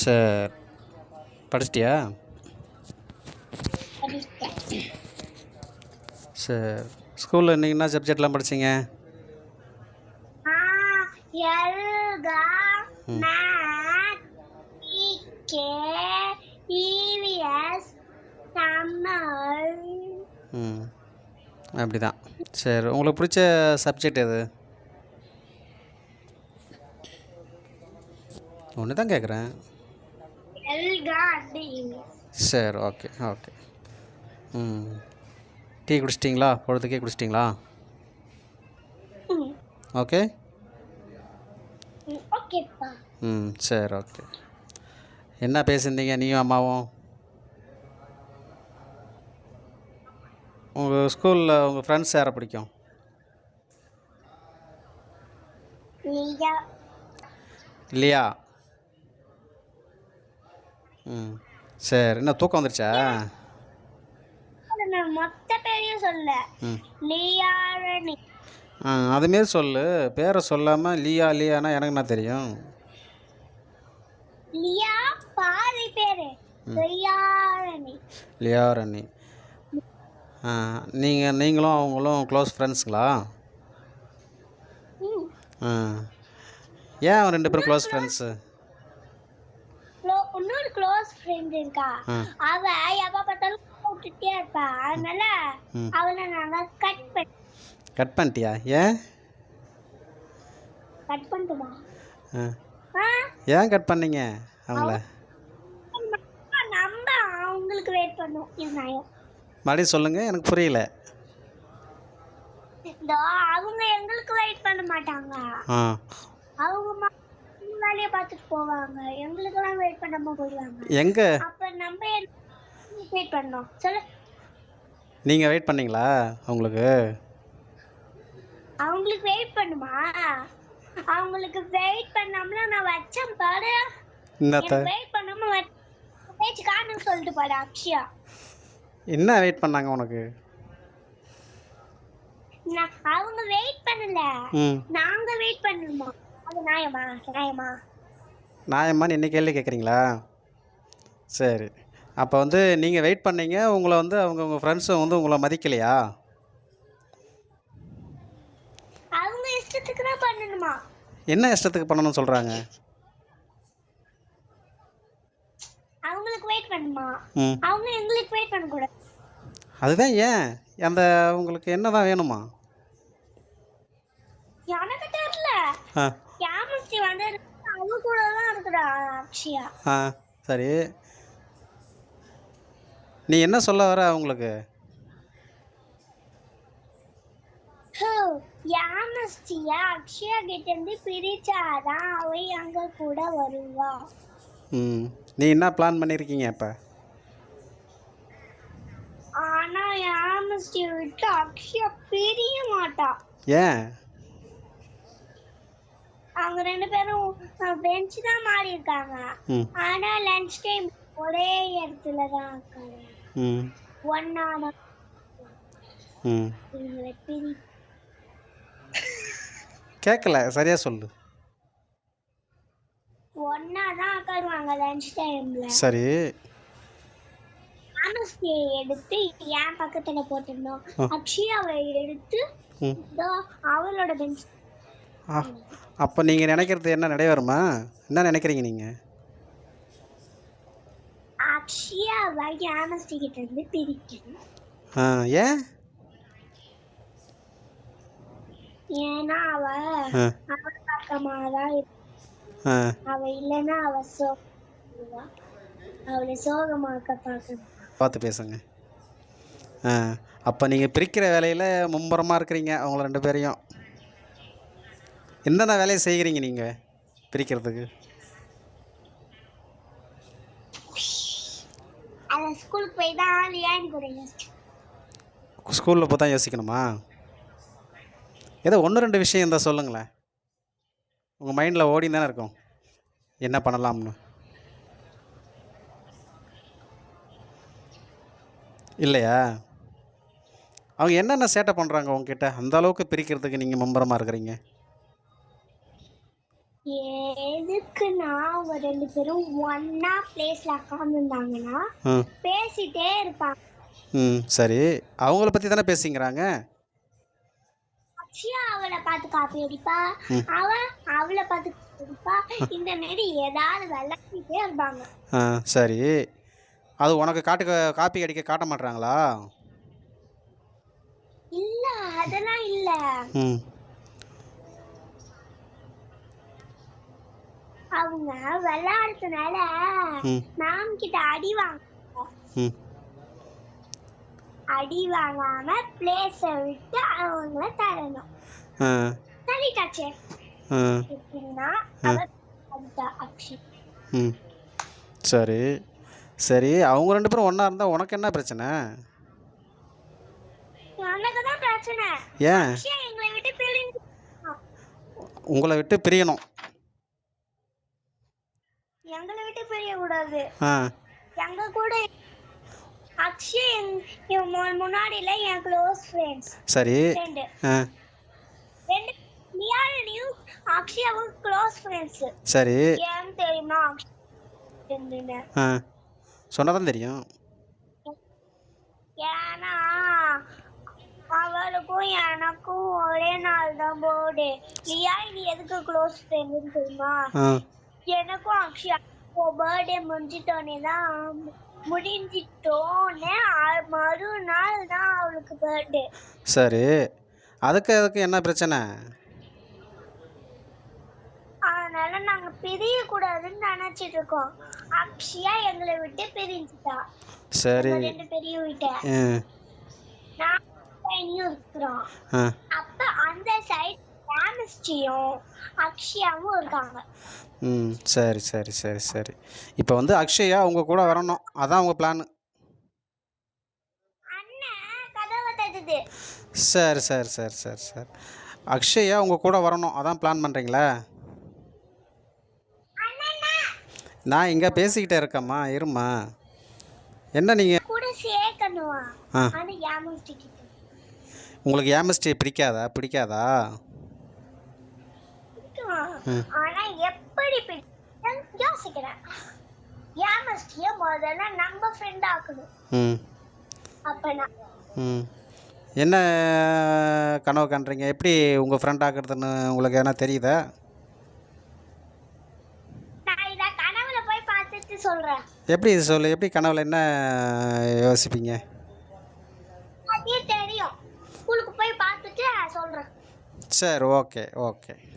சரி படிச்சிட்டியா? சரி ஸ்கூலில் இன்றைக்கி என்ன சப்ஜெக்ட்லாம் படிச்சீங்க? ஆ எல்கா மேத் இகே இவிஎஸ் தமிழ். ம். அப்படி தான் சரி உங்களுக்கு பிடிச்ச சப்ஜெக்ட் எது? ஒன்று தான் கேட்குறேன். சரி ஓகே ஓகே ம். டீ குடிச்சிட்டிங்களா? பொழுதுக்கே குடிச்சிட்டிங்களா? ஓகே ம், சரி ஓகே என்ன பேசியிருந்தீங்க நீயும் அம்மாவும்? உங்கள் ஸ்கூலில் உங்கள் ஃப்ரெண்ட்ஸ் யாரை பிடிக்கும்? இல்லையா ம் சரி என்ன தூக்கம் வந்துருச்சா? மொத்த பேரையும் சொல்ல லியாரணி ஆ அதுமாரி சொல்லு. பேரை சொல்லாமல் லியா லியானா எனக்கு என்ன தெரியும்? லியா பாதி பேரு. லியாரணி லியா ரணி ஆ நீங்கள் நீங்களும் அவங்களும் க்ளோஸ் ஃப்ரெண்ட்ஸுங்களா ஏன் ரெண்டு பேரும் க்ளோஸ் ஃப்ரெண்ட்ஸு க்ளோஸ் ஃப்ரெண்ட் இருக்கா? அவ எப்ப பார்த்தாலும் கூப்பிட்டுட்டே இருப்பா. அதனால. அவளை நாங்க கட் பண்ணி கட் பண்ணிட்டியா? ஏன்? கட் பண்ணிட்டுமா? ஏன் கட் பண்ணீங்க அவங்கள நம்ம அவங்களுக்கு வெயிட் பண்ணோம். இது நியாயம் மறுபடியும் சொல்லுங்கள் எனக்கு புரியல. அவங்க எங்களுக்கு வெயிட் பண்ண மாட்டாங்க. அவங்க வேலையை பார்த்துட்டு போவாங்க. எங்களுக்கெல்லாம் வெயிட் பண்ணாம போயிடுவாங்க. எங்கே? அப்ப நம்ம வெயிட் பண்ணோம்? சொல்லு. நீங்கள் வெயிட் பண்ணீங்களா அவங்களுக்கு அவங்களுக்கு வெயிட் பண்ணுமா? அவங்களுக்கு வெயிட் பண்ணாமல நான் வச்சேன் பாரு. என்னத்த? வெயிட் பண்ணாம பேச்சு காணுன்னு சொல்லிட்டு பாரு அக்ஷயா. என்ன வெயிட் பண்ணாங்க உனக்கு? அவங்க வெயிட் பண்ணல. நாங்க வெயிட் பண்ணணுமா? அது நியாயமா? நியாயமா? நியாயமான்னு என்ன கேள்வி கேட்குறீங்களா சரி. அப்போ வந்து நீங்கள் வெயிட் பண்ணீங்க உங்களை வந்து அவங்க உங்கள் ஃப்ரெண்ட்ஸும் வந்து உங்களை மதிக்கலையா? அவங்க இஷ்டத்துக்கு தான் பண்ணணுமா? என்ன இஷ்டத்துக்கு பண்ணணும்னு சொல்கிறாங்க அவங்களுக்கு வெயிட் பண்ணுமா? ம். அவங்க எங்களுக்கு வெயிட் பண்ணக்கூடாது. அதுதான் ஏன்? அந்த உங்களுக்கு என்ன தான் வேணுமா? எனக்கு தெரியல. ஆ கேமஸ்ட்ரி வந்து அவங்க கூட தான் இருக்கிறா அக்ஷயா ஆ சரி. நீ என்ன சொல்ல வர அவங்களுக்கு? யாமஸ்டியா அக்ஷயா கிட்ட இருந்து பிரிச்சாதான் அவ எங்க கூட வருவா. ம் நீ என்ன பிளான் பண்ணியிருக்கீங்க இப்போ? ஆனா யாமஸ்டியை விட்டு அக்ஷயா பிரிய மாட்டா. ஏன்? அவங்க ரெண்டு பேரும் பெஞ்ச் தான் மாறி இருக்காங்க. ஆனா லஞ்ச் டைம் ஒரே இடத்துல தான் இருக்காங்க. ஒன்னா கேட்கல சரியாக சொல்லு. ஒன்னா தான் உட்காருவாங்க லஞ்ச் டைம்ல சரி. யாமஸ்டியை எடுத்து என் பக்கத்துல போட்டுருந்தோம். அக்ஷயாவை எடுத்து அவளோட பெஞ்ச் ஆ அப்போ நீங்கள் நினைக்கிறது என்ன நிறைவேறுமா என்ன நினைக்கிறீங்க நீங்கள் அக்ஷயாவை இருந்து பிரிக்கணும். ஆ ஏன்? ஏன்னா அவ ஆ. அவ பக்கமா தான் இருப்பா. ஆ. அவ இல்லைன்னா அவ சோகமா அவளை சோகமாக்க பார்க்கணும். பார்த்து பேசுங்க. ஆ அப்போ நீங்கள் பிரிக்கிற வேலையில் மும்முரமாக இருக்கிறீங்க அவங்கள ரெண்டு பேரையும். என்னென்ன வேலையை செய்கிறீங்க நீங்கள் பிரிக்கிறதுக்கு? ஸ்கூலுக்கு போய் தான் ஸ்கூலில் போய் தான் யோசிக்கணுமா? ஏதோ ஒன்று ரெண்டு விஷயம் இருந்தால் சொல்லுங்களேன். உங்கள் மைண்டில் ஓடி தானே இருக்கும். என்ன பண்ணலாம்னு? இல்லையா? அவங்க என்னென்ன சேட்டை பண்ணுறாங்க உங்ககிட்ட? அந்த அளவுக்கு பிரிக்கிறதுக்கு நீங்கள் மும்பரமாக இருக்கிறீங்க. எதுக்குன்னா அவங்க ரெண்டு பேரும் ஒன்னா பிளேஸ்ல உட்காந்துருந்தாங்கன்னா பேசிட்டே இருப்பாங்க. ம் சரி. அவங்கள பற்றி தானே பேசிங்கிறாங்க? அக்ஷயா அவளை பார்த்து காப்பி அடிப்பா. அவ அவளை பார்த்து அடிப்பா. இந்த மாரி ஏதாவது விளையாடிட்டே இருப்பாங்க. ஆ சரி. அது உனக்கு காட்டு காப்பி அடிக்க காட்ட மாட்றாங்களா? இல்ல அதெல்லாம் இல்ல. ம். அவங்க விளையாடுறதுனால மேம் கிட்ட அடி வாங்க அடி வாங்காம பிளேஸ விட்டு அவங்கள தரணும். ஆ. எப்படின்னா ம். சரி. சரி அவங்க ரெண்டு பேரும் ஒன்றா இருந்தால் உனக்கு என்ன பிரச்சனை? ஏன்? உங்களை விட்டு பிரியணும் எங்களை விட்டு பிரிய கூடாது எங்க கூட அக்ஷய் முன்னாடில என் க்ளோஸ் ஃப்ரெண்ட்ஸ் சரி. ரெண்டு. நியானியும் அக்ஷயாவும் க்ளோஸ் ஃப்ரெண்ட்ஸ் சரி. ஏன் தெரியுமா? அக்ஷய் இருந்துன்னு. ஆ. சொன்னால் தான் தெரியும். ஏன்னா அவளுக்கும் எனக்கும் ஒரே நாள் தான் பர்த்டே லியா நீ எதுக்கு க்ளோஸ் ஃப்ரெண்டுன்னு தெரியுமா? எனக்கும் அக்ஷயா பர்த்டே முடிஞ்சிட்டோன்னே தான் முடிஞ்சிட்டோன்னே மறுநாள் தான் அவளுக்கு பர்த்டே சரி. அதுக்கு அதுக்கு என்ன பிரச்சனை? அதனால நாங்க பிரிய கூடாதுன்னு நினைச்சிட்டு இருக்கோம் அக்ஷயா எங்களை விட்டு பிரிஞ்சுட்டா. சரி. ரெண்டு பேரையும் விட்ட. ஆ. நான் இருக்கிறோம். அப்ப அந்த சைடு கேமிஸ்ட்ரியும் அக்ஷயாவும் இருக்காங்க. ம் சரி சரி சரி சரி. இப்போ வந்து அக்ஷயா உங்கள் கூட வரணும். அதான் உங்கள் பிளான் சரி சரி சரி சரி சரி. அக்ஷயா உங்கள் கூட வரணும். அதான் பிளான் பண்ணுறீங்களா நான் இங்கே பேசிக்கிட்டே இருக்கேம்மா. இருமா என்ன நீங்கள் உங்களுக்கு ஏமிஸ்ட்ரி பிடிக்காதா? பிடிக்காதா. ஆனா எப்படி யோசிக்கிறேன். கேமிஸ்ட்ரிய முதல்ல நம்ம ஃப்ரெண்ட் ஆக்கணும். ம். அப்ப நான் ம். என்ன கனவு காண்றீங்க எப்படி உங்கள் ஃப்ரெண்ட் ஆக்குறதுன்னு உங்களுக்கு எதனா தெரியுதா? சொல்றேன். எப்படி சொல்லு? எப்படி கனவுல என்ன யோசிப்பீங்க? அதே தெரியும். போய் பார்த்துட்டு சொல்றேன். சரி ஓகே ஓகே.